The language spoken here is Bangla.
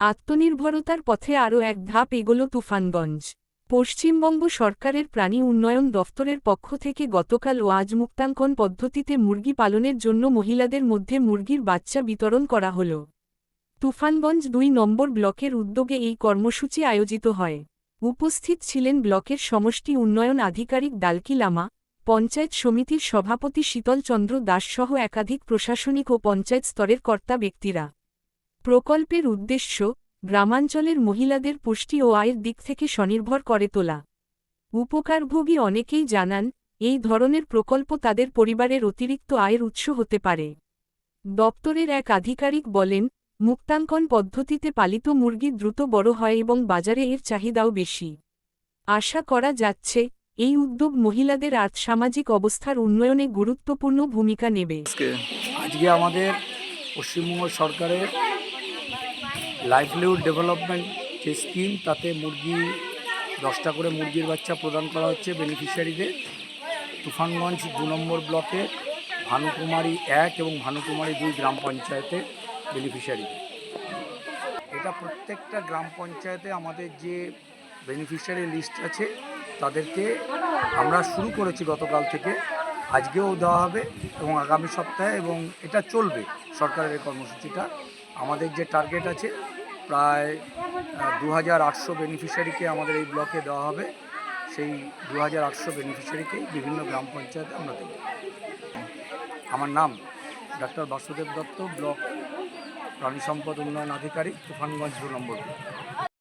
আত্মনির্ভরতার পথে আরও এক ধাপ এগোল তুফানগঞ্জ। পশ্চিমবঙ্গ সরকারের প্রাণী উন্নয়ন দফতরের পক্ষ থেকে গতকাল ও আজ মুক্তাঙ্কন পদ্ধতিতে মুরগি পালনের জন্য মহিলাদের মধ্যে মুরগির বাচ্চা বিতরণ করা হল। তুফানগঞ্জ দুই নম্বর ব্লকের উদ্যোগে এই কর্মসূচি আয়োজিত হয়। উপস্থিত ছিলেন ব্লকের সমষ্টি উন্নয়ন আধিকারিক ডালকি লামা, পঞ্চায়েত সমিতির সভাপতি শীতল চন্দ্র দাসসহ একাধিক প্রশাসনিক ও পঞ্চায়েত স্তরের কর্তা ব্যক্তিরা। প্রকল্পের উদ্দেশ্য গ্রামাঞ্চলের মহিলাদের পুষ্টি ও আয়ের দিক থেকে স্বনির্ভর করে তোলা। উপকারভোগী অনেকেই জানান, এই ধরনের প্রকল্প তাদের পরিবারের অতিরিক্ত আয়ের উৎস হতে পারে। দপ্তরের এক আধিকারিক বলেন, মুক্তাঙ্কন পদ্ধতিতে পালিত মুরগি দ্রুত বড় হয় এবং বাজারে এর চাহিদাও বেশি। আশা করা যাচ্ছে, এই উদ্যোগ মহিলাদের আর্থসামাজিক অবস্থার উন্নয়নে গুরুত্বপূর্ণ ভূমিকা নেবে। আজকে আমাদের পশ্চিমবঙ্গ সরকারের লাইভলিহুড ডেভেলপমেন্ট যে স্কিম তাতে মুরগি, দশটা করে মুরগির বাচ্চা প্রদান করা হচ্ছে বেনিফিশিয়ারিদের তুফানগঞ্জ দু নম্বর ব্লকে ভানুকুমারী এক এবং ভানুকুমারী দুই গ্রাম পঞ্চায়েতে বেনিফিশিয়ারিদের এটা প্রত্যেকটা গ্রাম পঞ্চায়েতে আমাদের যে বেনিফিশিয়ারি লিস্ট আছে, তাদেরকে আমরা শুরু করেছি গতকাল থেকে। আজকেও দেওয়া হবে এবং আগামী সপ্তাহে এবং এটা চলবে সরকারের কর্মসূচিটা। আমাদের যে টার্গেট আছে প্রায় দু হাজার আটশো বেনিফিশিয়ারিকে আমাদের এই ব্লকে দেওয়া হবে সেই দু হাজার আটশো বেনিফিশিয়ারিকেই বিভিন্ন গ্রাম পঞ্চায়েতে আমরা দেব আমার নাম ডাক্তার বাসুদেব দত্ত ব্লক প্রাণী সম্পদ উন্নয়ন আধিকারিক, তুফানগঞ্জ দু নম্বর।